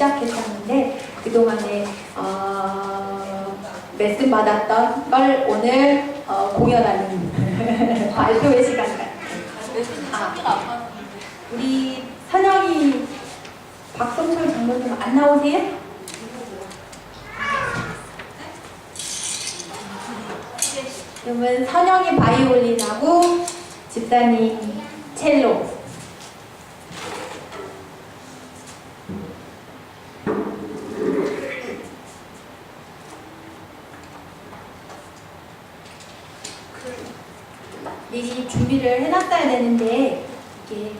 시작했었는데 그동안에 어, 레슨 받았던 걸 오늘 어, 공연하는 발표의 시간. 아, 우리 선영이 박성철 장모님 안 나오세요? 그러면 선영이 바이올린하고 집사님 첼로 미리 준비를 해놨어야 되는데 이게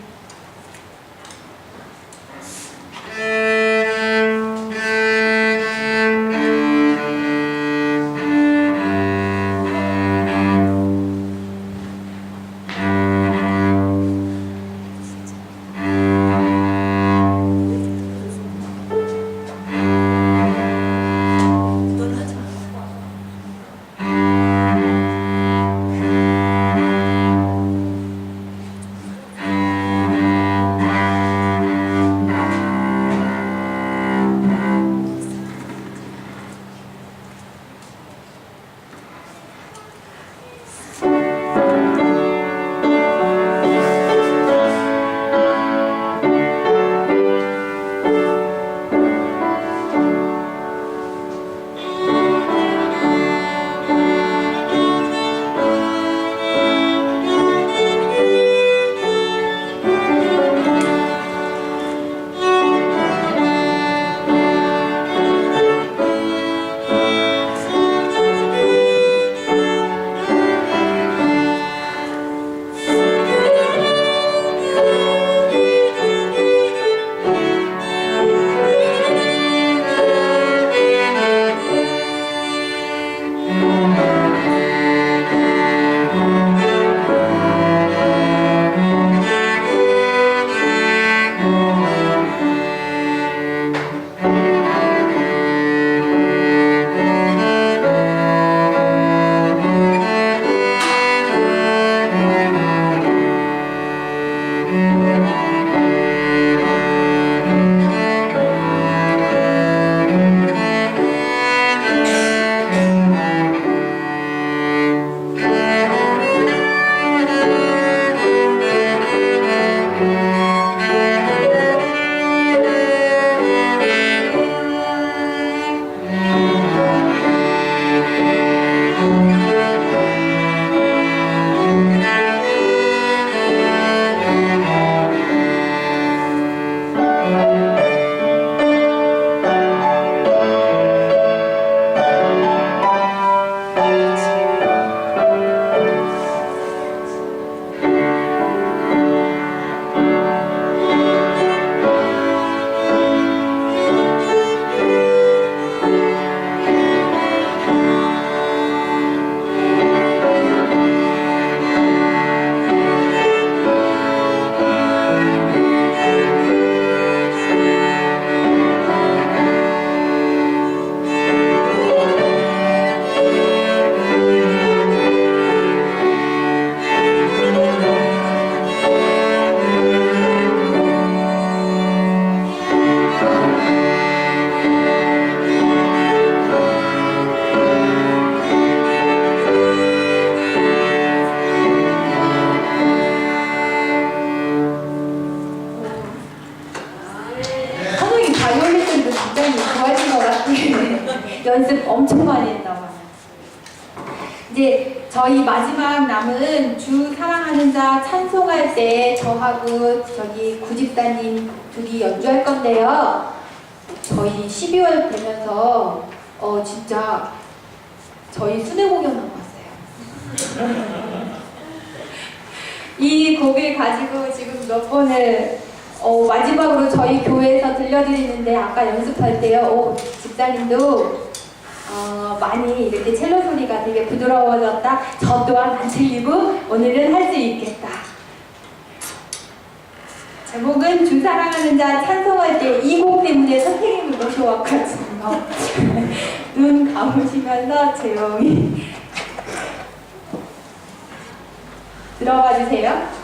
엄청 많이 했다고 하면. 이제 저희 마지막 남은 주 사랑하는 자 찬송할 때 저하고 저기 구집사님 둘이 연주할 건데요. 저희 12월 되면서 어 진짜 저희 순회 공연하고 왔어요. 이 곡을 가지고 지금 몇 번을 어, 마지막으로 저희 교회에서 들려드리는데 아까 연습할 때요, 오, 집사님도 어, 많이 이렇게 첼로 소리가 되게 부드러워졌다. 저 또한 안 틀리고 오늘은 할 수 있겠다. 제목은 주 사랑하는 자 찬송할 때 이 곡 때문에 선생님을 모셔왔거든요. 눈 감으시면서 조용히 들어봐 주세요.